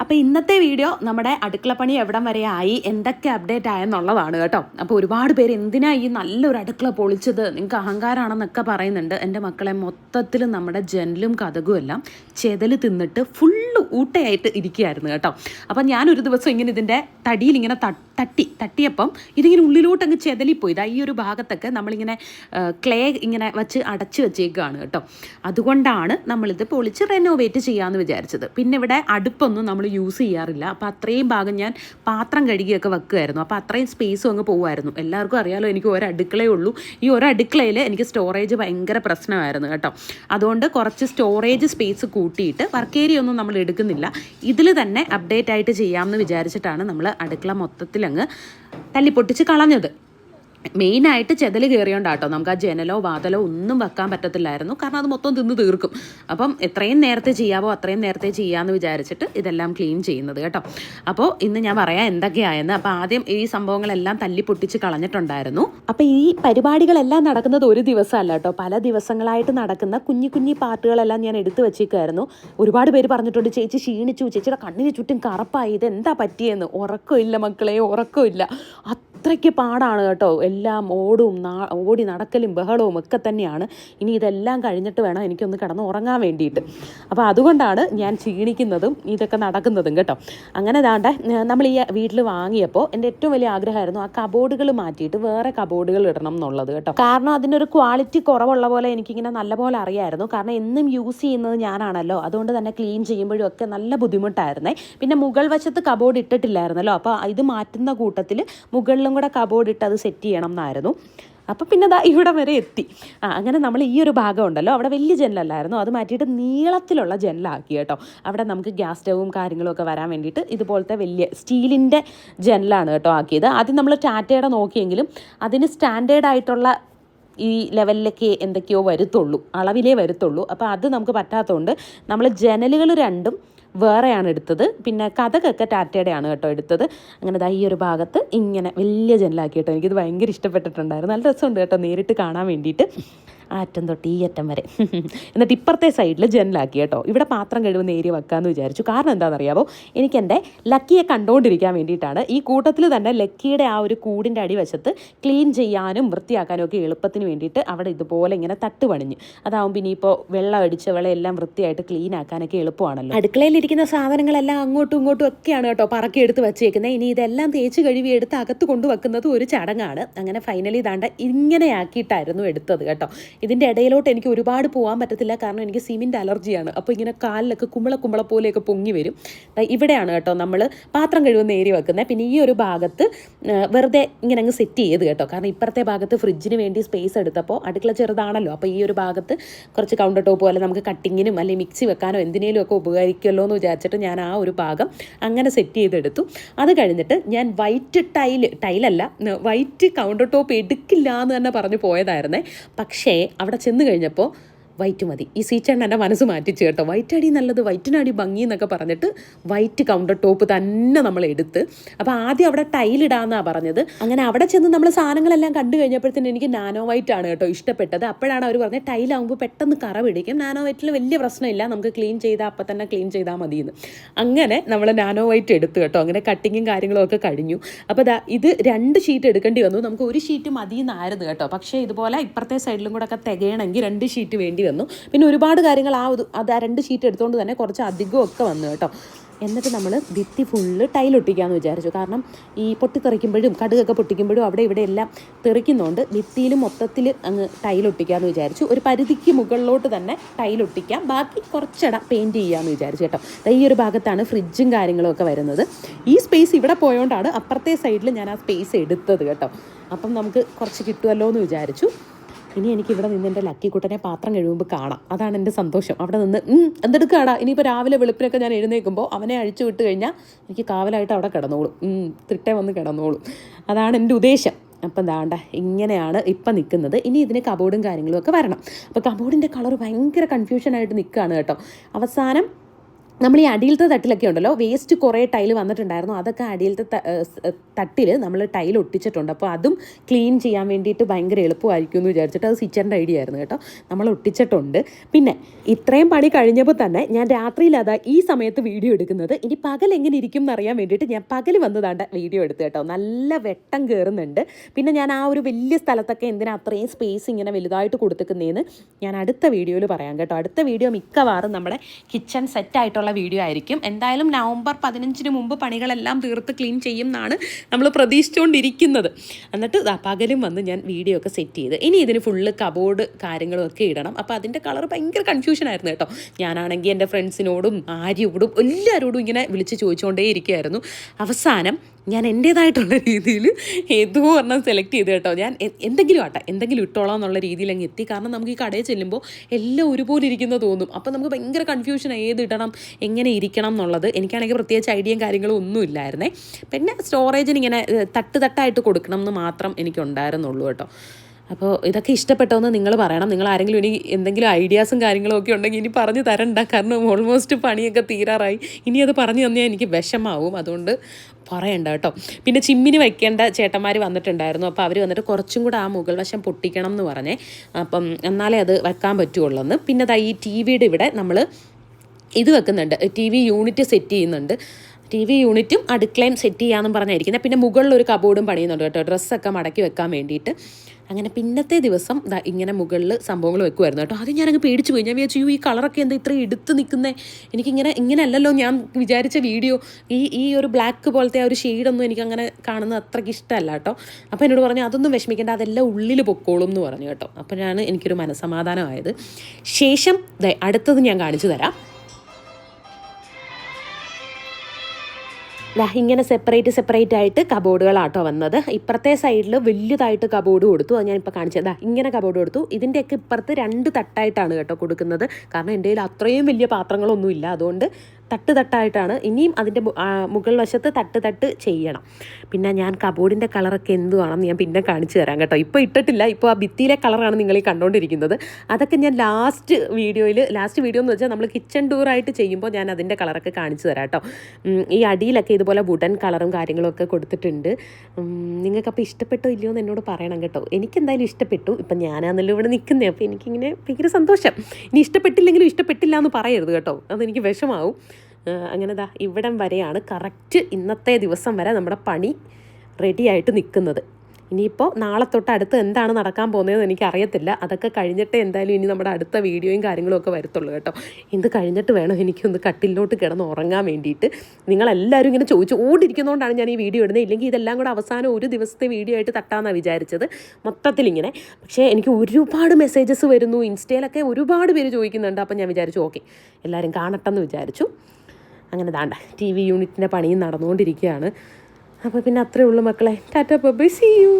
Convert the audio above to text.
അപ്പോൾ ഇന്നത്തെ വീഡിയോ നമ്മുടെ അടുക്കളപ്പണി എവിടം വരെ ആയി? എന്തൊക്കെ അപ്ഡേറ്റ് ആയെന്നുള്ളതാണ് കേട്ടോ. അപ്പോൾ ഒരുപാട് പേര് എന്തിനാ ഈ നല്ലൊരു അടുക്കള പൊളിച്ചത്? നിങ്ങൾക്ക് അഹങ്കാരമാണെന്നൊക്കെ പറയുന്നുണ്ട്. എന്റെ മക്കളെ മൊത്തത്തിൽ നമ്മുടെ ജനലും കഥകും എല്ലാം ചെതൽ തിന്നിട്ട് ഫുള്ള് ഊട്ടയായിട്ട് ഇരിക്കുകയായിരുന്നു കേട്ടോ. അപ്പം ഞാനൊരു ദിവസം ഇങ്ങനെ ഇതിന്റെ തടിയിൽ ഇങ്ങനെ ത- തട്ടി തട്ടിയപ്പം ഇതിങ്ങനെ ഉള്ളിലോട്ട് അങ്ങ് ചെതലിപ്പോയി. ഇതാ ഈ ഒരു ഭാഗത്തൊക്കെ നമ്മളിങ്ങനെ ക്ലേ ഇങ്ങനെ വെച്ച് അടച്ച് വെച്ചേക്കുകയാണ് കേട്ടോ. അതുകൊണ്ടാണ് നമ്മളിത് പൊളിച്ച് റെനോവേറ്റ് ചെയ്യാമെന്ന് വിചാരിച്ചത്. പിന്നെ ഇവിടെ അടുപ്പൊന്നും നമ്മൾ യൂസ് ചെയ്യാറില്ല. അപ്പോൾ അത്രയും ഭാഗം ഞാൻ പാത്രം കഴുകിയൊക്കെ വെക്കുമായിരുന്നു അപ്പോൾ അത്രയും സ്പേസും അങ്ങ് പോകുമായിരുന്നു എല്ലാവർക്കും അറിയാലോ എനിക്ക് ഒരടുക്കളേ ഉള്ളൂ. ഈ ഒരടുക്കളയിൽ എനിക്ക് സ്റ്റോറേജ് ഭയങ്കര പ്രശ്നമായിരുന്നു കേട്ടോ. അതുകൊണ്ട് കുറച്ച് സ്റ്റോറേജ് സ്പേസ് കൂട്ടിയിട്ട് വർക്ക് ഏരിയ ഒന്നും നമ്മൾ എടുക്കുന്നില്ല. ഇതിൽ തന്നെ അപ്ഡേറ്റ് ആയിട്ട് ചെയ്യാമെന്ന് വിചാരിച്ചിട്ടാണ് നമ്മൾ അടുക്കള മൊത്തത്തിൽ അങ്ങ് തല്ലിപ്പൊട്ടിച്ച് കളഞ്ഞത്. മെയിനായിട്ട് ചെതൽ കയറിയോണ്ടാട്ടോ നമുക്ക് ആ ജനലോ വാതലോ ഒന്നും വെക്കാൻ പറ്റത്തില്ലായിരുന്നു. കാരണം അത് മൊത്തം തിന്ന് തീർക്കും. അപ്പം എത്രയും നേരത്തെ ചെയ്യാവോ അത്രയും നേരത്തെ ചെയ്യാമെന്ന് വിചാരിച്ചിട്ട് ഇതെല്ലാം ക്ലീൻ ചെയ്യുന്നത് കേട്ടോ. അപ്പോൾ ഇന്ന് ഞാൻ പറയാം എന്തൊക്കെയായെന്ന് അപ്പോൾ ആദ്യം ഈ സംഭവങ്ങളെല്ലാം തല്ലി പൊട്ടിച്ച് കളഞ്ഞിട്ടുണ്ടായിരുന്നു. അപ്പോൾ ഈ പരിപാടികളെല്ലാം നടക്കുന്നത് ഒരു ദിവസമല്ല കേട്ടോ. പല ദിവസങ്ങളായിട്ട് നടക്കുന്ന കുഞ്ഞു കുഞ്ഞു പാർട്ടുകളെല്ലാം ഞാൻ എടുത്തു വെച്ചേക്കായിരുന്നു ഒരുപാട് പേര് പറഞ്ഞിട്ടുണ്ട് ചേച്ചി ക്ഷീണിച്ചു ചേച്ചിയുടെ കണ്ണിന് ചുറ്റും കറപ്പായി ഇത് എന്താ പറ്റിയെന്ന്? ഉറക്കമില്ല മക്കളെ ഉറക്കമില്ല. അത്രയ്ക്ക് പാടാണ് കേട്ടോ. എല്ലാം ഓടും ഓടി നടക്കലും ബഹളവും ഒക്കെ തന്നെയാണ്. ഇനി ഇതെല്ലാം കഴിഞ്ഞിട്ട് വേണം എനിക്കൊന്ന് കിടന്ന് ഉറങ്ങാൻ വേണ്ടിയിട്ട്. അപ്പോൾ അതുകൊണ്ടാണ് ഞാൻ ക്ഷീണിക്കുന്നതും ഇതൊക്കെ നടക്കുന്നതും കേട്ടോ. അങ്ങനെ ദാണ്ട നമ്മൾ ഈ വീട്ടിൽ വാങ്ങിയപ്പോൾ എന്റെ ഏറ്റവും വലിയ ആഗ്രഹമായിരുന്നു ആ കബോർഡുകൾ മാറ്റിയിട്ട് വേറെ കബോർഡുകൾ ഇടണം എന്നുള്ളത് കേട്ടോ. കാരണം അതിന്റെ ഒരു ക്വാളിറ്റി കുറവുള്ള പോലെ എനിക്കിങ്ങനെ നല്ലപോലെ അറിയായിരുന്നു. കാരണം എന്നും യൂസ് ചെയ്യുന്നത് ഞാനാണല്ലോ. അതുകൊണ്ട് തന്നെ ക്ലീൻ ചെയ്യുമ്പോഴും ഒക്കെ നല്ല ബുദ്ധിമുട്ടായിരുന്നേ. പിന്നെ മുകൾ വശത്ത് കബോർഡ് ഇട്ടിട്ടില്ലായിരുന്നല്ലോ. അപ്പോൾ ഇത് മാറ്റുന്ന കൂട്ടത്തിൽ മുകളിലും കൂടെ കബോർഡ് ഇട്ട് അത് സെറ്റ് ചെയ്യണം എന്നായിരുന്നു അപ്പോൾ പിന്നെ ദാ ഇവിടെ വരെ എത്തി. ആ അങ്ങനെ നമ്മൾ ഈ ഒരു ഭാഗം ഉണ്ടല്ലോ അവിടെ വലിയ ജനലല്ലായിരുന്നു. അത് മാറ്റിയിട്ട് നീളത്തിലുള്ള ജനലാക്കി കേട്ടോ. അവിടെ നമുക്ക് ഗ്യാസ് സ്റ്റവും കാര്യങ്ങളൊക്കെ വരാൻ വേണ്ടിയിട്ട് ഇതുപോലത്തെ വലിയ സ്റ്റീലിന്റെ ജനലാണ് കേട്ടോ ആക്കിയത്. ആദ്യം നമ്മൾ ടാറ്റയുടെ നോക്കിയെങ്കിലും അതിന് സ്റ്റാൻഡേർഡ് ആയിട്ടുള്ള ഈ ലെവലിലേക്ക് എന്തൊക്കെയോ വരുത്തുള്ളൂ അളവിലേ വരുത്തുള്ളൂ. അപ്പോൾ അത് നമുക്ക് പറ്റാത്തതുകൊണ്ട് നമ്മൾ ജനലുകൾ രണ്ടും വേറെയാണ് എടുത്തത്. പിന്നെ കഥകൊക്കെ ടാറ്റയുടെയാണ് കേട്ടോ എടുത്തത്. അങ്ങനെ ഈ ഒരു ഭാഗത്ത് ഇങ്ങനെ വലിയ ജനലാക്കി കേട്ടോ. എനിക്കിത് ഭയങ്കര ഇഷ്ടപ്പെട്ടിട്ടുണ്ടായിരുന്നു. നല്ല രസമുണ്ട് കേട്ടോ നേരിട്ട് കാണാൻ വേണ്ടിയിട്ട്. ആ അറ്റം തൊട്ട് ഈ അറ്റം വരെ. എന്നിട്ട് ഇപ്പുറത്തെ സൈഡിൽ ജനലാക്കി കേട്ടോ. ഇവിടെ പാത്രം കഴിവുന്ന ഏരിയ വെക്കാമെന്ന് വിചാരിച്ചു. കാരണം എന്താണെന്നറിയാമോ എനിക്ക് എന്റെ ലക്കിയെ കണ്ടുകൊണ്ടിരിക്കാൻ വേണ്ടിയിട്ടാണ് ഈ കൂട്ടത്തിൽ തന്നെ ലക്കിയുടെ ആ ഒരു കൂടിന്റെ അടിവശത്ത് ക്ലീൻ ചെയ്യാനും വൃത്തിയാക്കാനും ഒക്കെ എളുപ്പത്തിന് വേണ്ടിയിട്ട് അവിടെ ഇതുപോലെ ഇങ്ങനെ തട്ട് പണിഞ്ഞ്. അതാവുമ്പോൾ ഇനിയിപ്പോൾ വെള്ളം അടിച്ച വെള്ളം എല്ലാം വൃത്തിയായിട്ട് ക്ലീൻ ആക്കാനൊക്കെ എളുപ്പമാണല്ലോ. അടുക്കളയിലിരിക്കുന്ന സാധനങ്ങളെല്ലാം അങ്ങോട്ടും ഇങ്ങോട്ടും ഒക്കെയാണ് കേട്ടോ പറക്കി എടുത്ത് വെച്ചേക്കുന്നത് ഇനി ഇതെല്ലാം തേച്ച് കഴുകി എടുത്ത് അകത്ത് കൊണ്ടുവെക്കുന്നത് ഒരു ചടങ്ങാണ്. അങ്ങനെ ഫൈനലി ഇതാണ്ട ഇങ്ങനെയാക്കിയിട്ടായിരുന്നു എടുത്തത് കേട്ടോ. ഇതിന്റെ ഇടയിലോട്ട് എനിക്ക് ഒരുപാട് പോകാൻ പറ്റത്തില്ല. കാരണം എനിക്ക് സിമിന്റ് അലർജിയാണ്. അപ്പോൾ ഇങ്ങനെ കാലിലൊക്കെ കുമ്പള കുമ്പള പോലെയൊക്കെ പൊങ്ങി വരും. ഇവിടെയാണ് കേട്ടോ നമ്മൾ പാത്രം കഴുകുന്ന ഏരിയ വെക്കുന്നത് പിന്നെ ഈ ഒരു ഭാഗത്ത് വെറുതെ ഇങ്ങനെ അങ്ങ് സെറ്റ് ചെയ്ത് കേട്ടോ. കാരണം ഇപ്പുറത്തെ ഭാഗത്ത് ഫ്രിഡ്ജിന് വേണ്ടി സ്പേസ് എടുത്തപ്പോൾ അടുക്കള ചെറുതാണല്ലോ. അപ്പോൾ ഈ ഒരു ഭാഗത്ത് കുറച്ച് കൗണ്ടർ ടോപ്പ് പോലെ നമുക്ക് കട്ടിങ്ങിനും അല്ലെങ്കിൽ മിക്സി വെക്കാനോ എന്തിനേലും ഒക്കെ ഉപകരിക്കുമല്ലോ എന്ന് വിചാരിച്ചിട്ട് ഞാൻ ആ ഒരു ഭാഗം അങ്ങനെ സെറ്റ് ചെയ്തെടുത്തു. അത് കഴിഞ്ഞിട്ട് ഞാൻ വൈറ്റ് ടൈൽ ടൈലല്ല വൈറ്റ് കൗണ്ടർ ടോപ്പ് എടുക്കില്ല എന്ന് തന്നെ പറഞ്ഞു പോയതായിരുന്നേ. പക്ഷേ അവിടെ ചെന്ന് കഴിഞ്ഞപ്പോൾ വൈറ്റ് മതി. ഈ സീറ്റാണ് എന്റെ മനസ്സ് മാറ്റിച്ച് കേട്ടോ. വൈറ്റ് അടി നല്ലത് വൈറ്റിനടി ഭംഗി എന്നൊക്കെ പറഞ്ഞിട്ട് വൈറ്റ് കൗണ്ടർ ടോപ്പ് തന്നെ നമ്മൾ എടുത്ത്. അപ്പോൾ ആദ്യം അവിടെ ടൈലിടാന്നാണ് പറഞ്ഞത്. അങ്ങനെ അവിടെ ചെന്ന് നമ്മൾ സാധനങ്ങളെല്ലാം കണ്ടു കഴിഞ്ഞപ്പോഴത്തേന് എനിക്ക് നാനോ വൈറ്റ് ആണ് കേട്ടോ ഇഷ്ടപ്പെട്ടത്. അപ്പോഴാണ് അവർ പറഞ്ഞത് ടൈലാകുമ്പോൾ പെട്ടെന്ന് കറ പിടിക്കും. നാനോ വൈറ്റിൽ വലിയ പ്രശ്നമില്ല. നമുക്ക് ക്ലീൻ ചെയ്താൽ അപ്പം തന്നെ ക്ലീൻ ചെയ്താൽ മതി എന്ന് അങ്ങനെ നമ്മൾ നാനോ വൈറ്റ് എടുത്തു കേട്ടോ. അങ്ങനെ കട്ടിങ്ങും കാര്യങ്ങളും ഒക്കെ കഴിഞ്ഞു. അപ്പോൾ ദാ ഇത് രണ്ട് ഷീറ്റ് എടുക്കേണ്ടി വന്നു. നമുക്ക് ഒരു ഷീറ്റ് മതി എന്നായിരുന്നു കേട്ടോ. പക്ഷേ ഇതുപോലെ ഇപ്പുറത്തെ സൈഡിലും കൂടെ ഒക്കെ തികയണമെങ്കിൽ രണ്ട് ഷീറ്റ് വേണ്ടി വന്നു. പിന്നെ ഒരുപാട് കാര്യങ്ങൾ ആ അത് ആ രണ്ട് ഷീറ്റ് എടുത്തുകൊണ്ട് തന്നെ കുറച്ച് അധികമൊക്കെ വന്നു കേട്ടോ. എന്നിട്ട് നമ്മൾ ഭിത്തി ഫുള്ള് ടൈലൊട്ടിക്കാമെന്ന് വിചാരിച്ചു. കാരണം ഈ പൊട്ടിത്തെറിക്കുമ്പോഴും കടുകൊക്കെ പൊട്ടിക്കുമ്പോഴും അവിടെ ഇവിടെ എല്ലാം തെറിക്കുന്നതുകൊണ്ട് ഭിത്തിയിൽ മൊത്തത്തിൽ അങ്ങ് ടൈലൊട്ടിക്കാമെന്ന് വിചാരിച്ചു. ഒരു പരിധിക്ക് മുകളിലോട്ട് തന്നെ ടൈലൊട്ടിക്കാം ബാക്കി കുറച്ചിട പെയിന്റ് ചെയ്യാമെന്ന് വിചാരിച്ചു കേട്ടോ. ഈ ഒരു ഭാഗത്താണ് ഫ്രിഡ്ജും കാര്യങ്ങളും ഒക്കെ വരുന്നത്. ഈ സ്പേസ് ഇവിടെ പോയോണ്ടാണ് അപ്പുറത്തെ സൈഡിൽ ഞാൻ ആ സ്പേസ് എടുത്തത് കേട്ടോ. അപ്പം നമുക്ക് കുറച്ച് കിട്ടുമല്ലോ എന്ന് വിചാരിച്ചു. ഇനി എനിക്ക് ഇവിടെ നിന്ന് എന്റെ ലക്കിക്കുട്ടനെ പാത്രം കഴിയുമ്പോൾ കാണാം. അതാണ് എന്റെ സന്തോഷം. അവിടെ നിന്ന് "ഉം, എന്തെടുക്കാടാ? ഇനിയിപ്പോൾ രാവിലെ വെളുപ്പിനൊക്കെ ഞാൻ എഴുന്നേൽക്കുമ്പോൾ അവനെ അഴിച്ചു വിട്ട് കഴിഞ്ഞാൽ എനിക്ക് കാവലായിട്ട് അവിടെ കിടന്നോളും. തിട്ടേ വന്ന് കിടന്നോളും. അതാണ് എന്റെ ഉദ്ദേശം. അപ്പം ദാണ്ട ഇങ്ങനെയാണ് ഇപ്പം നിൽക്കുന്നത്. ഇനി ഇതിന് കബോർഡും കാര്യങ്ങളും ഒക്കെ വരണം. അപ്പോൾ കബോർഡിന്റെ കളർ ഭയങ്കര കൺഫ്യൂഷനായിട്ട് നിൽക്കുകയാണ് കേട്ടോ. അവസാനം നമ്മൾ ഈ അടിയിലത്തെ തട്ടിലൊക്കെ ഉണ്ടല്ലോ വേസ്റ്റ് കുറേ ടൈൽ വന്നിട്ടുണ്ടായിരുന്നു. അതൊക്കെ അടിയിലത്തെ തട്ടിൽ നമ്മൾ ടൈൽ ഒട്ടിച്ചിട്ടുണ്ട്. അപ്പോൾ അതും ക്ലീൻ ചെയ്യാൻ വേണ്ടിയിട്ട് ഭയങ്കര എളുപ്പമായിരിക്കും എന്ന് വിചാരിച്ചിട്ട് അത് സിച്ചറിന്റെ ഐഡിയ ആയിരുന്നു കേട്ടോ. നമ്മൾ ഒട്ടിച്ചിട്ടുണ്ട്. പിന്നെ ഇത്രയും പണി കഴിഞ്ഞപ്പോൾ തന്നെ ഞാൻ രാത്രിയിൽ അതാ ഈ സമയത്ത് വീഡിയോ എടുക്കുന്നത്. ഇനി പകൽ എങ്ങനെ ഇരിക്കും എന്നറിയാൻ വേണ്ടിയിട്ട് ഞാൻ പകൽ വന്നതാണ്ട് വീഡിയോ എടുത്ത് കേട്ടോ. നല്ല വെട്ടം കയറുന്നുണ്ട് പിന്നെ ഞാൻ ആ ഒരു വലിയ സ്ഥലത്തൊക്കെ എന്തിനാ അത്രയും സ്പേസ് ഇങ്ങനെ വലുതായിട്ട് കൊടുത്തേക്കുന്നതെന്ന് ഞാൻ അടുത്ത വീഡിയോയിൽ പറയാം കേട്ടോ. അടുത്ത വീഡിയോ മിക്കവാറും നമ്മുടെ കിച്ചൺ സെറ്റായിട്ടുള്ള വീഡിയോ ആയിരിക്കും. എന്തായാലും നവംബർ പതിനഞ്ചിന് മുമ്പ് പണികളെല്ലാം തീർത്ത് ക്ലീൻ ചെയ്യും എന്നാണ് നമ്മൾ പ്രതീക്ഷിച്ചുകൊണ്ടിരിക്കുന്നത് എന്നിട്ട് പകലും വന്ന് ഞാൻ വീഡിയോ ഒക്കെ സെറ്റ് ചെയ്ത് ഇനി ഇതിന് ഫുള്ള് കബോർഡ് കാര്യങ്ങളും ഒക്കെ ഇടണം. അപ്പോൾ അതിന്റെ കളർ ഭയങ്കര കൺഫ്യൂഷൻ ആയിരുന്നു കേട്ടോ. ഞാനാണെങ്കിൽ എന്റെ ഫ്രണ്ട്സിനോടും ആര്യോടും എല്ലാവരോടും ഇങ്ങനെ വിളിച്ച് ചോദിച്ചുകൊണ്ടേ ഇരിക്കുമായിരുന്നു അവസാനം ഞാൻ എന്റേതായിട്ടുള്ള രീതിയിൽ ഏതോ ഒരെണ്ണം സെലക്ട് ചെയ്ത് കേട്ടോ. ഞാൻ എന്തെങ്കിലും ആട്ടെ എന്തെങ്കിലും ഇട്ടോളാം എന്നുള്ള രീതിയിൽ അങ്ങ് എത്തി. കാരണം നമുക്ക് ഈ കടയിൽ ചെല്ലുമ്പോൾ എല്ലാം ഒരുപോലെ ഇരിക്കുന്ന തോന്നും. അപ്പോൾ നമുക്ക് ഭയങ്കര കൺഫ്യൂഷൻ ഏത് ഇടണം എങ്ങനെ ഇരിക്കണം എന്നുള്ളത്. എനിക്കാണെങ്കിൽ പ്രത്യേകിച്ച് ഐഡിയയും കാര്യങ്ങളും ഒന്നും ഇല്ലായിരുന്നേ. പിന്നെ സ്റ്റോറേജിന് ഇങ്ങനെ തട്ട് തട്ടായിട്ട് കൊടുക്കണം എന്ന് മാത്രം എനിക്കുണ്ടായിരുന്നുള്ളൂ കേട്ടോ. അപ്പോൾ ഇതൊക്കെ ഇഷ്ടപ്പെട്ടോന്ന് നിങ്ങൾ പറയണം. നിങ്ങൾ ആരെങ്കിലും ഇനി എന്തെങ്കിലും ഐഡിയാസും കാര്യങ്ങളും ഒക്കെ ഉണ്ടെങ്കിൽ ഇനി പറഞ്ഞു തരണ്ട. കാരണം ഓൾമോസ്റ്റ് പണിയൊക്കെ തീരാറായി. ഇനി അത് പറഞ്ഞു തന്നാൽ എനിക്ക് വിഷമാവും. അതുകൊണ്ട് പറയണ്ട കേട്ടോ. പിന്നെ ചിമ്മിന് വയ്ക്കേണ്ട ചേട്ടന്മാർ വന്നിട്ടുണ്ടായിരുന്നു. അപ്പോൾ അവർ വന്നിട്ട് കുറച്ചും കൂടെ ആ മുകൾ വശം പൊട്ടിക്കണം എന്ന് പറഞ്ഞേ. അപ്പം എന്നാലേ അത് വെക്കാൻ പറ്റുള്ളൂ പിന്നെ ദാ ഈ ടി വിയുടെ ഇവിടെ നമ്മൾ ഇത് വെക്കുന്നുണ്ട്. ടി വി യൂണിറ്റ് സെറ്റ് ചെയ്യുന്നുണ്ട്. ടി വി യൂണിറ്റും അടുക്കളയും സെറ്റ് ചെയ്യാമെന്നും പറഞ്ഞായിരിക്കുന്നത് പിന്നെ മുകളിൽ ഒരു കബോർഡും പണിയുന്നുണ്ട് കേട്ടോ. ഡ്രസ്സൊക്കെ മടക്കി വെക്കാൻ വേണ്ടിയിട്ട്. അങ്ങനെ പിന്നത്തെ ദിവസം ഇങ്ങനെ മുകളിൽ സംഭവങ്ങൾ വെക്കുമായിരുന്നു കേട്ടോ. അത് ഞാനങ്ങ് പേടിച്ചു പോയി. ഞാൻ വിചാരിച്ചു ഈ കളറൊക്കെ എന്താ ഇത്ര എടുത്ത് നിൽക്കുന്നത് എനിക്കിങ്ങനെ ഇങ്ങനെ അല്ലല്ലോ ഞാൻ വിചാരിച്ച വീഡിയോ. ഈ ഈ ഒരു ബ്ലാക്ക് പോലത്തെ ആ ഒരു ഷെയ്ഡൊന്നും എനിക്കങ്ങനെ കാണുന്നത് അത്രയ്ക്ക് ഇഷ്ടമല്ല കേട്ടോ. അപ്പോൾ എന്നോട് പറഞ്ഞു അതൊന്നും വിഷമിക്കേണ്ട. അതെല്ലാം ഉള്ളിൽ പൊക്കോളും എന്ന് പറഞ്ഞു കേട്ടോ. അപ്പോഴാണ് എനിക്കൊരു മനസ്സമാധാനമായത്. ശേഷം അടുത്തത് ഞാൻ കാണിച്ചു തരാം. ഇങ്ങനെ സെപ്പറേറ്റ് സെപ്പറേറ്റ് ആയിട്ട് കബോർഡുകളാട്ടോ വന്നത്. ഇപ്പുറത്തെ സൈഡിൽ വലിയതായിട്ട് കബോർഡ് കൊടുത്തു. അത് ഞാനിപ്പോൾ കാണിച്ചത് ഇങ്ങനെ കബോർഡ് കൊടുത്തു. ഇതിന്റെയൊക്കെ ഇപ്പുറത്ത് രണ്ട് തട്ടായിട്ടാണ് കേട്ടോ കൊടുക്കുന്നത്. കാരണം എന്റെ കയ്യിൽ അത്രയും വലിയ പാത്രങ്ങളൊന്നുമില്ല. അതുകൊണ്ട് തട്ട് തട്ടായിട്ടാണ്. ഇനിയും അതിന്റെ മുകൾ വശത്ത് തട്ട് തട്ട് ചെയ്യണം. പിന്നെ ഞാൻ കബോർഡിന്റെ കളറൊക്കെ എന്തുവാണെന്ന് ഞാൻ പിന്നെ കാണിച്ചു തരാം കേട്ടോ. ഇപ്പോൾ ഇട്ടിട്ടില്ല. ഇപ്പോൾ ആ ഭിത്തിയിലെ കളറാണ് നിങ്ങൾ ഈ കണ്ടുകൊണ്ടിരിക്കുന്നത് അതൊക്കെ ഞാൻ ലാസ്റ്റ് വീഡിയോയിൽ ലാസ്റ്റ് വീഡിയോ എന്ന് വെച്ചാൽ നമ്മൾ കിച്ചൺ ടൂറായിട്ട് ചെയ്യുമ്പോൾ ഞാൻ അതിന്റെ കളറൊക്കെ കാണിച്ചു തരാം കേട്ടോ. ഈ അടിയിലൊക്കെ ഇതുപോലെ വുഡൻ കളറും കാര്യങ്ങളും ഒക്കെ കൊടുത്തിട്ടുണ്ട്. നിങ്ങൾക്ക് അപ്പോൾ ഇഷ്ടപ്പെട്ടോ ഇല്ലയോ എന്ന് എന്നോട് പറയണം കേട്ടോ. എനിക്കെന്തായാലും ഇഷ്ടപ്പെട്ടു. ഇപ്പം ഞാനാണല്ലോ ഇവിടെ നിൽക്കുന്നത് അപ്പോൾ എനിക്കിങ്ങനെ ഭയങ്കര സന്തോഷം. ഇനി ഇഷ്ടപ്പെട്ടില്ലെങ്കിലും ഇഷ്ടപ്പെട്ടില്ല എന്ന് പറയരുത് കേട്ടോ. അതെനിക്ക് വിഷമാവും. അങ്ങനെ ദാ ഇവിടം വരെയാണ് കറക്റ്റ് ഇന്നത്തെ ദിവസം വരെ നമ്മുടെ പണി റെഡിയായിട്ട് നിൽക്കുന്നത്. ഇനിയിപ്പോൾ നാളെ തൊട്ട് അടുത്ത് എന്താണ് നടക്കാൻ പോകുന്നതെന്ന് എനിക്കറിയത്തില്ല. അതൊക്കെ കഴിഞ്ഞിട്ടേ എന്തായാലും ഇനി നമ്മുടെ അടുത്ത വീഡിയോയും കാര്യങ്ങളും ഒക്കെ വരത്തുള്ളൂ കേട്ടോ. ഇത് കഴിഞ്ഞിട്ട് വേണം എനിക്കൊന്ന് കട്ടിലോട്ട് കിടന്ന് ഉറങ്ങാൻ വേണ്ടിയിട്ട്. നിങ്ങളെല്ലാവരും ഇങ്ങനെ ചോദിച്ചു ഓടിരിക്കുന്നതുകൊണ്ടാണ് ഞാൻ ഈ വീഡിയോ ഇടുന്നത്. ഇല്ലെങ്കിൽ ഇതെല്ലാം കൂടെ അവസാനം ഒരു ദിവസത്തെ വീഡിയോ ആയിട്ട് തട്ടാമെന്നാണ് വിചാരിച്ചത്. മൊത്തത്തിലിങ്ങനെ. പക്ഷേ എനിക്ക് ഒരുപാട് മെസ്സേജസ് വരുന്നു. ഇൻസ്റ്റയിലൊക്കെ ഒരുപാട് പേര് ചോദിക്കുന്നുണ്ട്. അപ്പം ഞാൻ വിചാരിച്ചു ഓക്കെ എല്ലാവരും കാണട്ടെന്ന് വിചാരിച്ചു. അങ്ങനെ ദാണ്ട ടി വി യൂണിറ്റിന്റെ പണിയും നടന്നുകൊണ്ടിരിക്കുകയാണ്. അപ്പോൾ പിന്നെ അത്രയേ ഉള്ളൂ മക്കളെ. Tata by C U